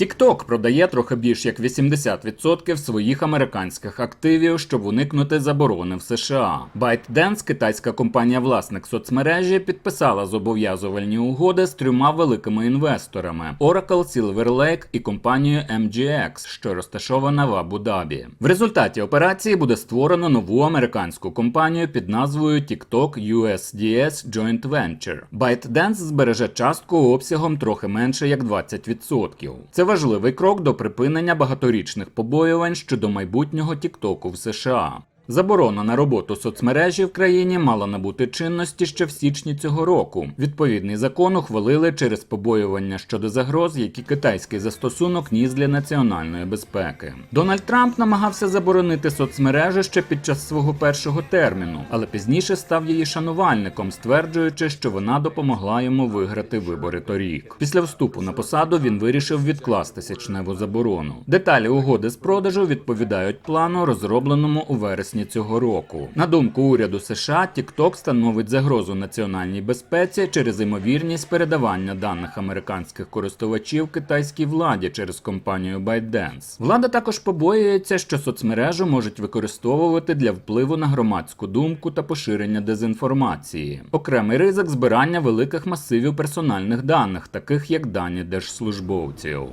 TikTok продає трохи більш як 80% своїх американських активів, щоб уникнути заборони в США. ByteDance, китайська компанія-власник соцмережі, підписала зобов'язувальні угоди з трьома великими інвесторами: Oracle, Silver Lake і компанією MGX, що розташована в Абу-Дабі. В результаті операції буде створено нову американську компанію під назвою TikTok USDS Joint Venture. ByteDance збереже частку обсягом трохи менше як 20%. Це важливий крок до припинення багаторічних побоювань щодо майбутнього Тіктоку в США. Заборона на роботу соцмережі в країні мала набути чинності ще в січні цього року. Відповідний закон ухвалили через побоювання щодо загроз, які китайський застосунок ніс для національної безпеки. Дональд Трамп намагався заборонити соцмережу ще під час свого першого терміну, але пізніше став її шанувальником, стверджуючи, що вона допомогла йому виграти вибори торік. Після вступу на посаду він вирішив відкласти січневу заборону. Деталі угоди з продажу відповідають плану, розробленому у вересні цього року. На думку уряду США, TikTok становить загрозу національній безпеці через ймовірність передавання даних американських користувачів китайській владі через компанію ByteDance. Влада також побоюється, що соцмережу можуть використовувати для впливу на громадську думку та поширення дезінформації. Окремий ризик збирання великих масивів персональних даних, таких як дані держслужбовців.